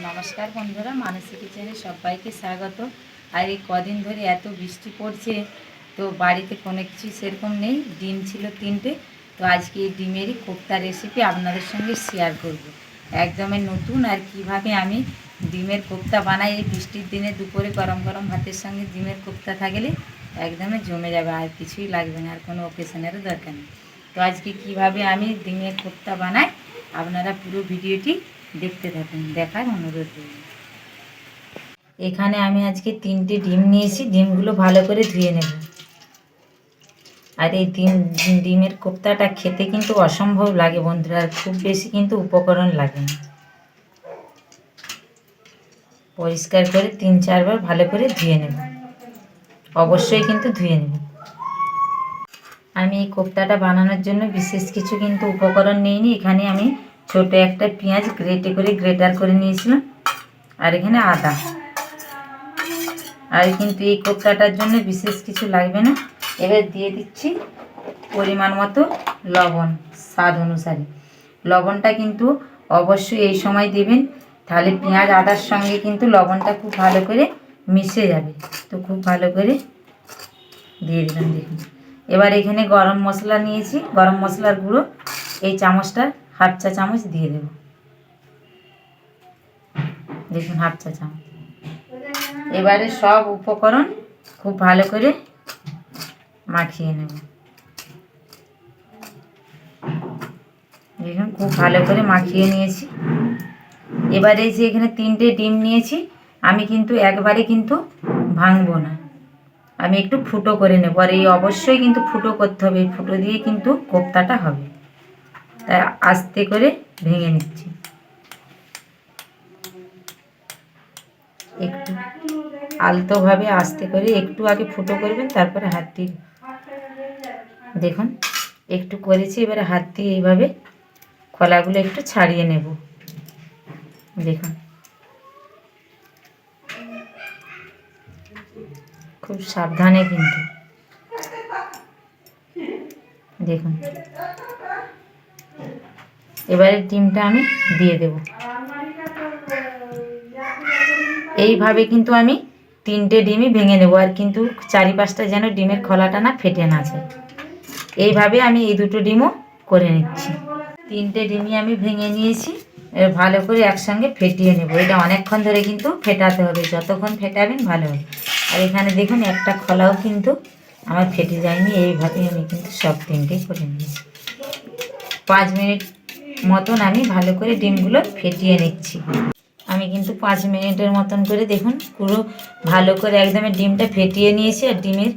নমস্কার বন্ধুরা, মানসী কিচেনে সবাইকে স্বাগত। আর এই কদিন ধরে এত বৃষ্টি পড়ছে, তো বাড়িতে কোনো কিছু সেরকম নেই, ডিম ছিল তিনটে। তো আজকে এই ডিমেরই কোপ্তা রেসিপি আপনাদের সঙ্গে শেয়ার করব। একদমই নতুন আর কীভাবে আমি ডিমের কোপ্তা বানাই, এই বৃষ্টির দিনে দুপুরে গরম গরম ভাতের সঙ্গে ডিমের কোপ্তা থাকলে একদমই জমে যাবে, আর কিছুই লাগবে না, আর কোনো ওকেশনেরও দরকার নেই। তো আজকে কীভাবে আমি ডিমের কোপ্তা বানাই, আপনারা পুরো ভিডিওটি দেখতে থাকুন, দেখার অনুরোধ রইল। এখানে আমি আজকে তিনটে ডিম নিয়েছি, ডিমগুলো ভালো করে ধুয়ে নেব। আর এই ডিম ডিমের কোপ্তাটা খেতে কিন্তু অসম্ভব লাগে বন্ধুরা খুব বেশি কিন্তু উপকরণ লাগে না। পরিষ্কার করে তিন চারবার ভালো করে ধুয়ে নেব। অবশ্যই কিন্তু ধুয়ে নেব। আমি এই কোপ্তাটা বানানোর জন্য বিশেষ কিছু কিন্তু উপকরণ নিইনি, এখানে আমি ছোট একটা পেঁয়াজ গ্রেটে করে গ্রেটার করে নিয়েছিলাম। আর এখানে আদা। আর কিন্তু এই কোপ্তাটার জন্য বিশেষ কিছু লাগবে না। এবার দিয়ে দিচ্ছি পরিমাণ মতো লবণ, স্বাদ অনুসারে। লবণটা কিন্তু অবশ্যই এই সময় দেবেন, তাহলে পেঁয়াজ, আদার সঙ্গে কিন্তু লবণটা খুব ভালো করে মিশে যাবে। তো খুব ভালো করে দিয়ে দিলাম দেখুন। এবার এখানে গরম মশলা নিয়েছি, গরম মশলার গুঁড়ো। এই চামচটা হাফ চা চামচ দিয়ে দেব। দেখুন, হাফ চা চামচ। এবারে সব উপকরণ খুব ভালো করে মাখিয়ে নেব। দেখুন, খুব ভালো করে মাখিয়ে নিয়েছি। এবারে যে এখানে তিনটে ডিম নিয়েছি, আমি কিন্তু একবারে কিন্তু ভাঙবো না। আমি একটু ফুটো করে নেব, আর এই অবশ্যই কিন্তু ফুটো করতে হবে। ফুটো দিয়ে কিন্তু কোপ্তাটা হবে। তাই আস্তে করে ভেঙে নিচ্ছি। একটু আলতোভাবে আস্তে করে একটু আগে ফুটো করবেন, তারপরে হাত দিয়ে দেখুন, একটু করেছি, এবারে হাত দিয়ে এইভাবে খোলাগুলো একটু ছাড়িয়ে নেব। দেখুন। খুব সাবধানে কিন্তু। দেখুন। এবারে ডিমটা আমি দিয়ে দেব। এইভাবে কিন্তু আমি তিনটে ডিমই ভেঙে নেব, আর কিন্তু চারিপাশটা যেন ডিমের খোলাটা না ফেটে না যায়। এইভাবে আমি এই দুটো ডিমও করে নিচ্ছি। তিনটে ডিমই আমি ভেঙে নিয়েছি ভালো করে একসঙ্গে ফেটিয়ে নেব। এটা অনেকক্ষণ ধরে কিন্তু ফেটাতে হবে, যতক্ষণ ফেটাবেন ভালো হবে। আর এখানে দেখুন, একটা খোলাও কিন্তু আমার ফেটে যায়নি। এইভাবে আমি কিন্তু সব তিনটেই করে নিয়েছি। পাঁচ মিনিট মতন আমি ভালো করে ডিমগুলো ফেটিয়ে নিচ্ছি। আমি কিন্তু পাঁচ মিনিটের মতন করে দেখুন পুরো ভালো করে একদম ডিমটা ফেটিয়ে নিয়েছি আর ডিমের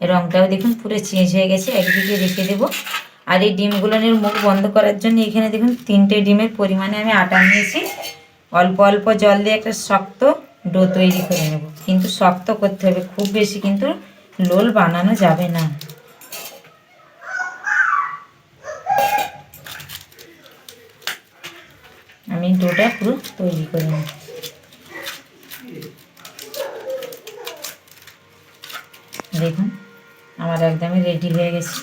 রঙটাও দেখুন পুরো চেঞ্জ হয়ে গেছে, একদিকে রেখে দেবো। আর এই ডিমগুলোনের মুখ বন্ধ করার জন্য এখানে দেখুন তিনটে ডিমের পরিমাণে আমি আটা নিয়েছি। অল্প অল্প জল দিয়ে একটা শক্ত ডো তৈরি করে নেব। কিন্তু শক্ত করতে হবে, খুব বেশি কিন্তু লোল বানানো যাবে না আমি ডোটা পুরো তৈরি করে নিই। দেখুন, আমার একদমই রেডি হয়ে গেছে।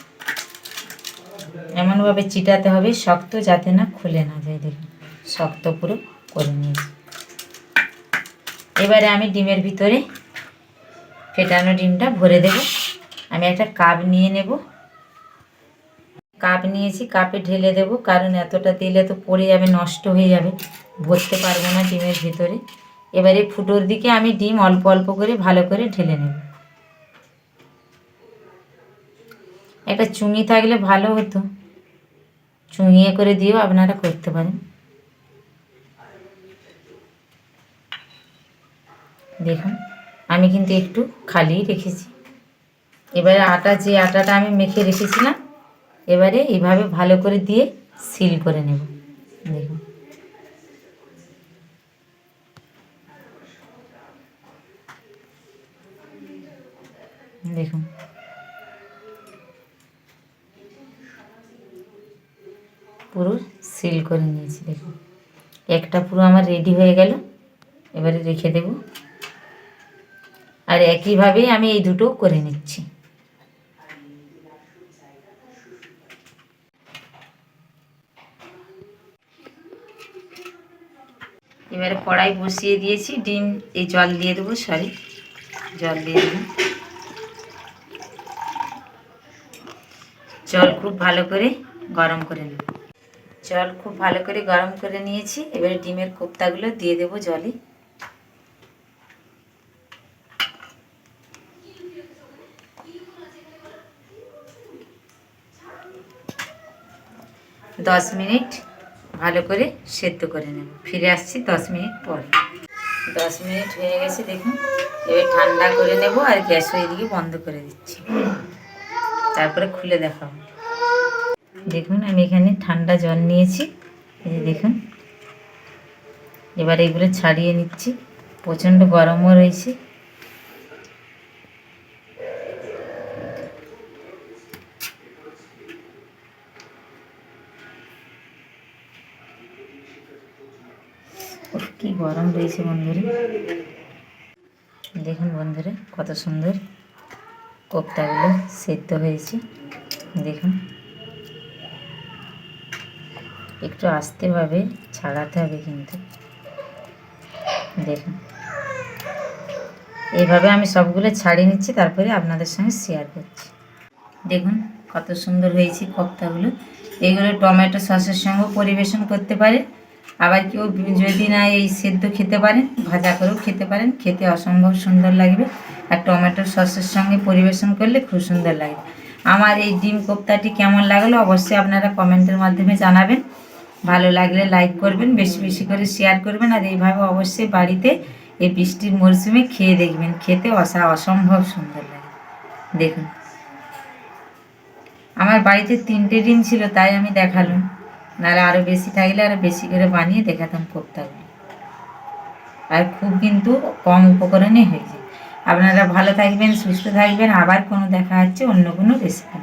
এমনভাবে চিটাতে হবে শক্ত যাতে না খুলে না যায়, দেখুন। শক্ত পুরো করে নিয়েছি। এবারে আমি ডিমের ভিতরে ফেটানো ডিমটা ভরে দেব। আমি একটা কাপ নিয়ে নেব। কাপ নিয়েছি, কাপে ঢেলে দেব, কারণ এতটা দিলে তো পড়ে যাবে, নষ্ট হয়ে যাবে, ভরতে পারব না ডিমের ভিতরে। এবারে ফুটোর দিকে আমি ডিম অল্প অল্প করে ভালো করে ঢেলে নেব। একটা চুঙি থাকলে ভালো হতো। চুঙিয়ে করে দিয়েও আপনারা করতে পারেন। দেখুন, আমি কিন্তু একটু খালি রেখেছি। এবারে আটা, যে আটাটা আমি মেখে রেখেছিলাম এবারে এইভাবে ভালো করে দিয়ে সিল করে নেব। দেখুন। দেখুন। পুরো সিল করে নিয়েছি, দেখুন। একটা পুরো আমার রেডি হয়ে গেল। এবারে রেখে দেব। আর একইভাবেই আমি এই দুটো করে নিচ্ছি। এবারে কড়াই বসিয়ে দিয়েছি, ডিম, এই জল দিয়ে দেবো, সরি, জল দিয়ে দেবো। জল খুব ভালো করে গরম করে নেব। জল খুব ভালো করে গরম করে নিয়েছি, এবারে ডিমের কোপ্তাগুলো দিয়ে দেবো জলে। দশ মিনিট ভালো করে সেদ্ধ করে নেব। ফিরে আসছি দশ মিনিট পরে। দশ মিনিট হয়ে গেছে, দেখুন। এবার ঠান্ডা করে নেব আর গ্যাস ওইদিকে বন্ধ করে দিচ্ছি। তারপরে খুলে দেখাবো। দেখুন, আমি এখানে ঠান্ডা জল নিয়েছি। এই যে দেখুন। এবার এগুলো ছাড়িয়ে নিচ্ছি। প্রচণ্ড গরমও রয়েছে। গরম রয়েছে বন্ধুরা। দেখুন বন্ধুরা, কত সুন্দর কোপ্তাগুলো সেদ্ধ হয়েছে। দেখুন। একটু আস্তেভাবে ছাড়াতে হবে কিন্তু। দেখুন। এইভাবে আমি সবগুলো ছাড়িয়ে নিচ্ছি, তারপরে আপনাদের সঙ্গে শেয়ার করছি। দেখুন, কত সুন্দর হয়েছে কোপ্তাগুলো। এগুলো টমেটো সসের সঙ্গেও পরিবেশন করতে পারেন আবার কেউ যদি না এই সেদ্ধ খেতে পারেন, ভাজা করেও খেতে পারেন, খেতে অসম্ভব সুন্দর লাগবে। আর টমেটো সসের সঙ্গে পরিবেশন করলে খুব সুন্দর লাগবে। আমার এই ডিম কোপ্তাটি কেমন লাগল অবশ্যই আপনারা কমেন্টের মাধ্যমে জানাবেন। ভালো লাগলে লাইক করবেন, বেশি বেশি করে শেয়ার করবেন, আর এইভাবে অবশ্যই বাড়িতে এই বৃষ্টির মরশুমে খেয়ে দেখবেন। খেতে অসা অসম্ভব সুন্দর লাগে। দেখুন। আমার বাড়িতে তিনটে ডিম ছিল, তাই আমি দেখালাম। নাহলে আরও বেশি থাকলে আরও বেশি করে বানিয়ে দেখাতাম কোপ্তাগুলো। আর খুব কিন্তু কম উপকরণে হয়েছে। আপনারা ভালো থাকবেন, সুস্থ থাকবেন। আবার কোনো দেখা হচ্ছে, অন্য কোনো রেসিপি